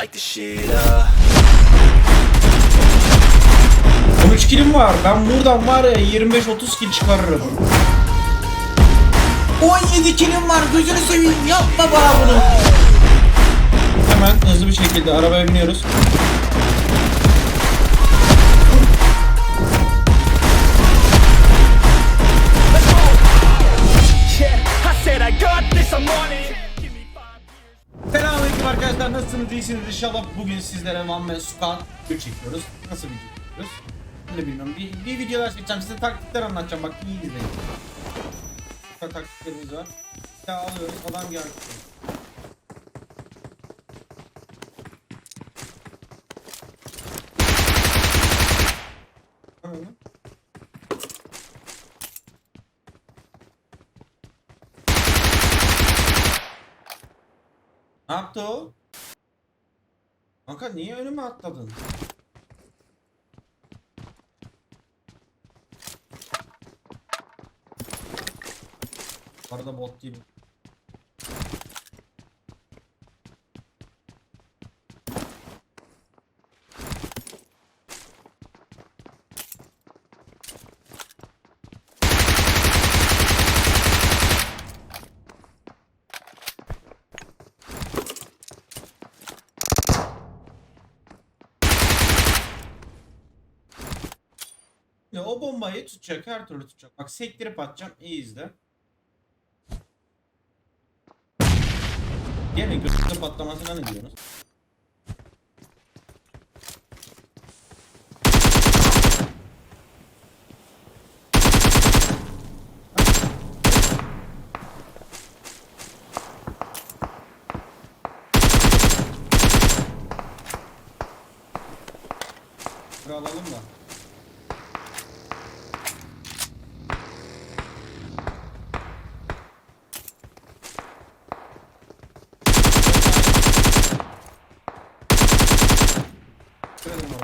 light the shit up. 13 kilim var. Ben buradan var ya 25-30 kil çıkarırım. 17 kilim var. Gözünü seveyim. Yapma bana bunu. Hemen hızlı bir şekilde arabaya biniyoruz. Yeah, Selamünaleyküm arkadaşlar. Nasılsınız? İyisiniz inşallah. Bugün sizlere Van ve Sukan video çekiyoruz. Nasıl video çekiyoruz? Ben de bilmiyorum. Bir, bir videolar çekeceğim. Size taktikler anlatacağım. Bak iyi izleyin. Taktiklerimiz var. Ya alıyoruz. Adam geldi. Ne yaptı o? Kanka niye önüme atladın? Bu arada bot değil. Ya bombayı tutacak her türlü tutacak. Bak sektirip atacağım iyi izle. Gene götürde patlamasına ne diyorsunuz?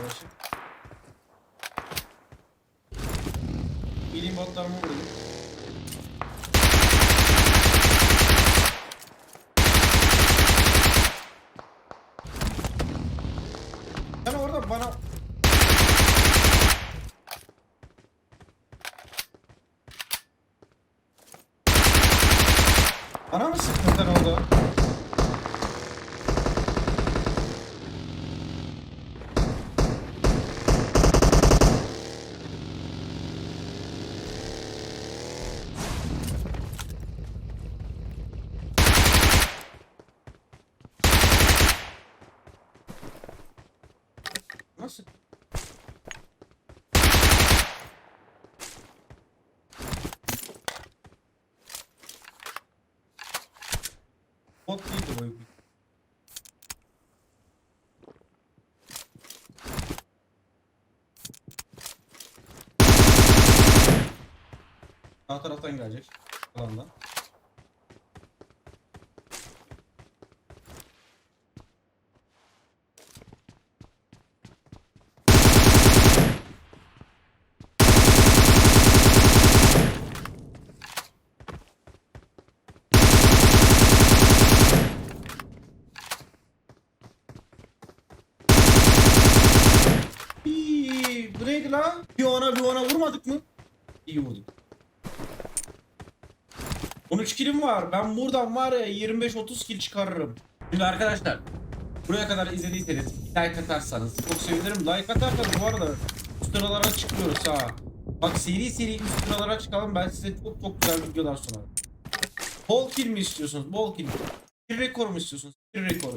Arkadaşım. Bilim botlarımı vurayım. Sen orada bana... Bana mı sıktın sen orada? Nasıl? Bot değildi bu. Sağ taraftan gelecek. Alandan. İyi, bu neydi lan? Bir ona bir ona vurmadık mı? İyi vurduk. 13 kilim var. Ben buradan var ya 25-30 kil çıkarırım. Şimdi arkadaşlar buraya kadar izlediyseniz like atarsanız çok sevinirim. Like atarsanız bu arada üst sıralara çıkıyoruz ha. Bak seri seri üst sıralara çıkalım ben size çok çok güzel videolar sunarım. Bol kill mi istiyorsunuz? Bol kill. Bir rekor mu istiyorsunuz? Bir rekor.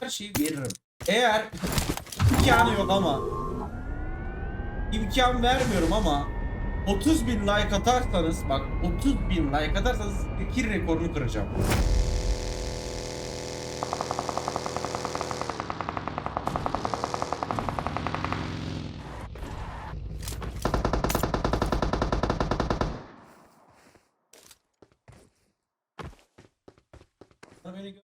Her şeyi veririm. Eğer imkanı yok ama imkan vermiyorum ama 30 bin like atarsanız bak 30 bin like atarsanız kill rekorunu kıracağım. Bana beni gö-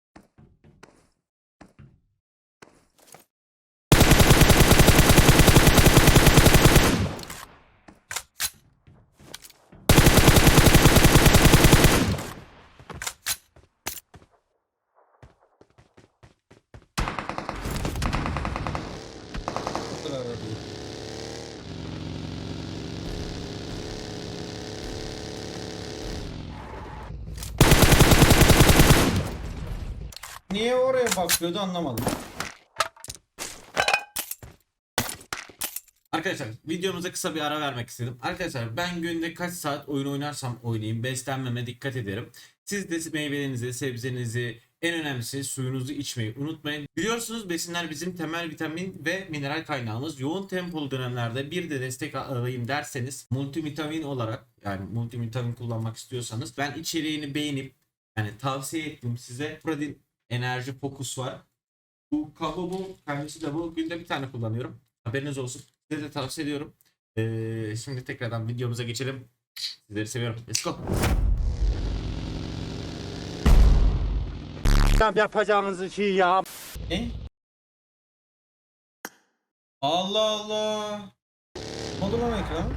yarabbim. Niye oraya bakıyordu anlamadım. Arkadaşlar videomuza kısa bir ara vermek istedim. Arkadaşlar ben günde kaç saat oyun oynarsam oynayayım beslenmeme dikkat ederim. Siz de meyvelerinizi, sebzenizi, en önemlisi suyunuzu içmeyi unutmayın. Biliyorsunuz besinler bizim temel vitamin ve mineral kaynağımız. Yoğun tempolu dönemlerde bir de destek alayım derseniz multivitamin olarak yani multivitamin kullanmak istiyorsanız ben içeriğini beğenip yani tavsiye ettim size. Protein enerji fokus var. Bu kablo bu. Kendisi de bu. Günde bir tane kullanıyorum. Haberiniz olsun. Size de tavsiye ediyorum. Ee, şimdi tekrardan videomuza geçelim. Sizleri seviyorum. Let's go. yapacağınız şey ya. Ne? Allah Allah. Ne oldu lan ekran?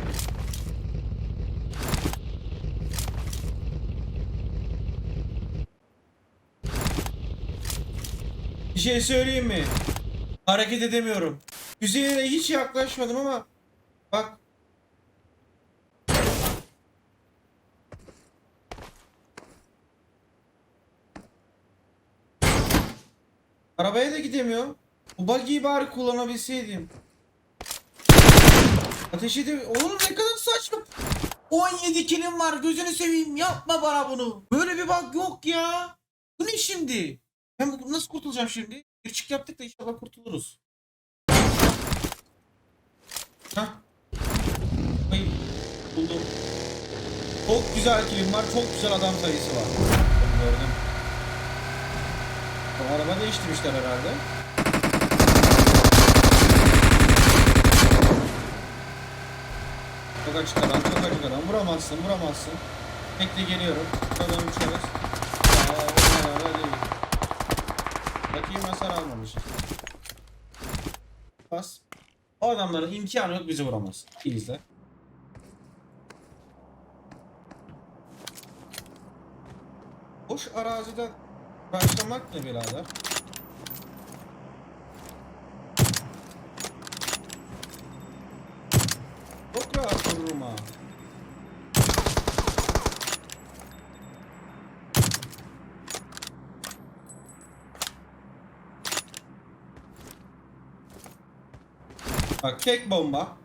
Bir şey söyleyeyim mi? Hareket edemiyorum. Yüzeyine hiç yaklaşmadım ama bak Arabaya da gidemiyor. Bu buggy'yi bari kullanabilseydim. Ateş edemiyor. Oğlum ne kadar saçma. 17 kilim var gözünü seveyim yapma bana bunu. Böyle bir bug yok ya. Bu ne şimdi? Ben nasıl kurtulacağım şimdi? Bir çık yaptık da inşallah kurtuluruz. Çok güzel kilim var. Çok güzel adam sayısı var. Gördüm. O araba değiştirmişler herhalde. Çok açık adam, çok açık adam. Vuramazsın, vuramazsın. Bekle geliyorum. Şuradan uçarız. Bakayım hasar almamış. Bas. O adamların imkanı yok bizi vuramaz. İyi izle. Boş araziden başlamak ne birader? Çok rahat vururum ha. Bak tek bomba.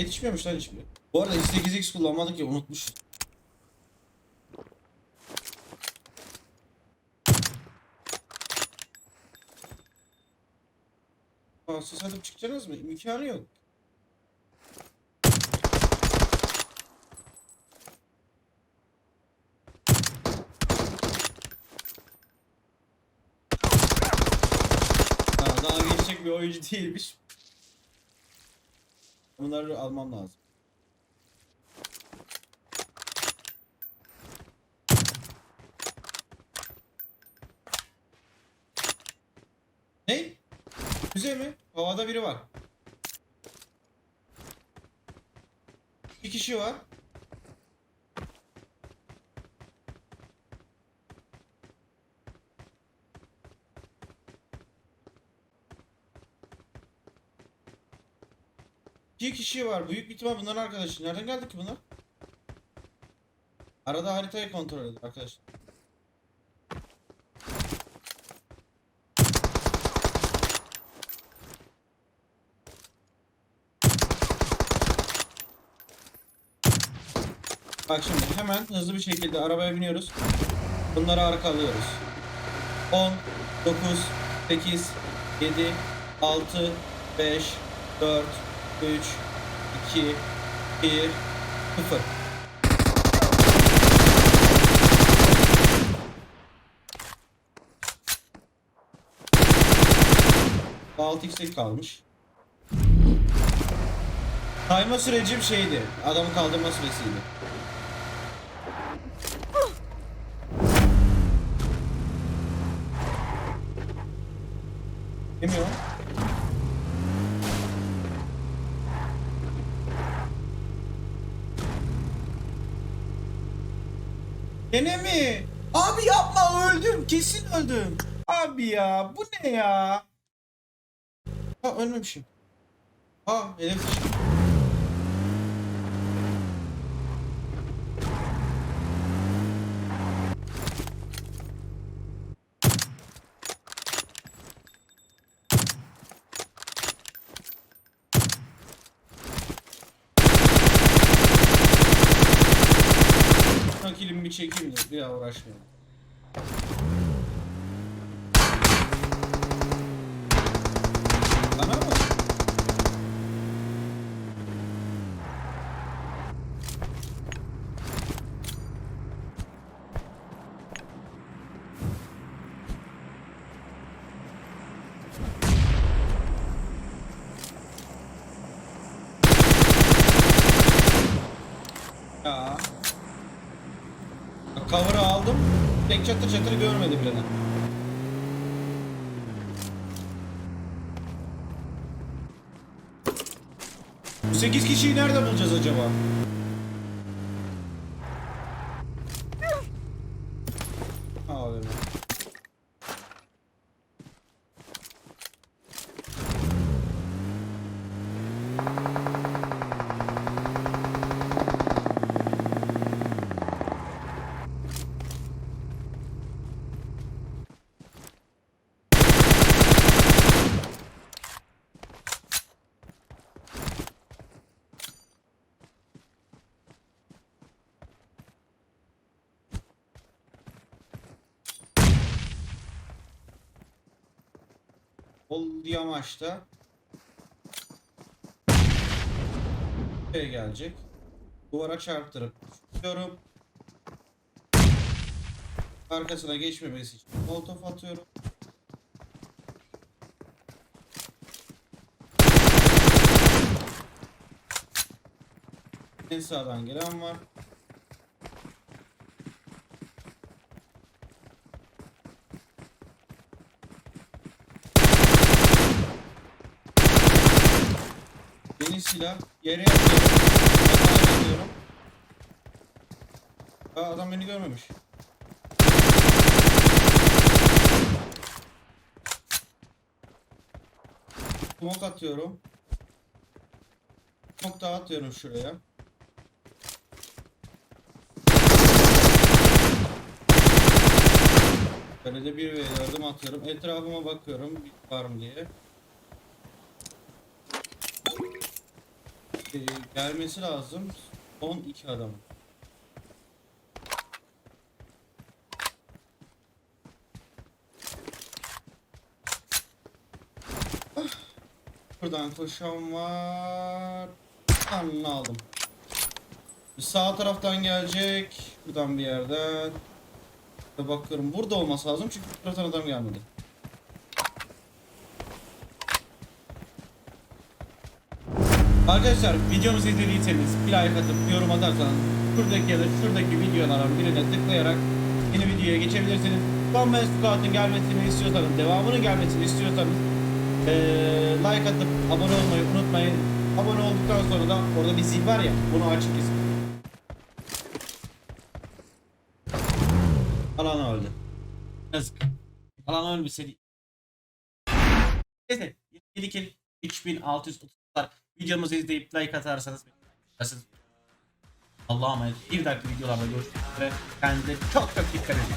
Yetişmiyormuş lan hiçbiri. Bu arada 8x kullanmadık ya unutmuş. Siz atıp çıkacaksınız mı? İmkanı yok. Ha, daha geçecek bir oyuncu değilmiş. Bunları almam lazım. Ne? Güzel mi? Havada biri var. Bir kişi var. İki kişi var. Büyük bir ihtimal bunların arkadaşı. Nereden geldi ki bunlar? Arada haritayı kontrol edin arkadaşlar. Bak şimdi hemen hızlı bir şekilde arabaya biniyoruz. Bunları arkalıyoruz. 10, 9, 8, 7, 6, 5, 4, 3, 2, 1, 0. Altı x'lik kalmış. Sayma sürecim şeydi. Adamı kaldırma süresiydi. Bilmiyorum. Gene mi? Abi yapma öldüm. Kesin öldüm. Abi ya bu ne ya? Ha ölmemişim. Ha hedef çekeyim de bir daha uğraşmayalım. Bana mı? Ya. Bak, Cover'ı aldım. Çatır görmedi bile. 8 kişiyi nerede bulacağız acaba? Abi. Ol yamaçta. Buraya gelecek. Duvara çarptırıp tutuyorum. Arkasına geçmemesi için molotof atıyorum. En sağdan gelen var. Yeni silah. Yere yatıyorum. Aa, adam beni görmemiş. Smoke atıyorum. Smoke daha atıyorum şuraya. Böyle de bir ve yardım atıyorum. Etrafıma bakıyorum var mı diye. Ee, gelmesi lazım. Son iki adam. Buradan koşan var. Anını aldım. Bir sağ taraftan gelecek. Buradan bir yerden. Bakıyorum burada olması lazım çünkü bu taraftan adam gelmedi. Arkadaşlar videomuzu izlediyseniz bir like atıp yorum atarsanız şuradaki ya da şuradaki videoların birine tıklayarak yeni videoya geçebilirsiniz. Son Scout'un gelmesini istiyorsanız, devamının gelmesini istiyorsanız eee, like atıp abone olmayı unutmayın. Abone olduktan sonra da orada bir zil var ya bunu açık kesin. Alan öldü. Yazık. Alan ölmeseydi. Neyse 7 kill 3630 videomuzu izleyip like atarsanız. Allah'a emanet. Bir dahaki videolarda görüşmek üzere. Kendinize çok çok dikkat edin.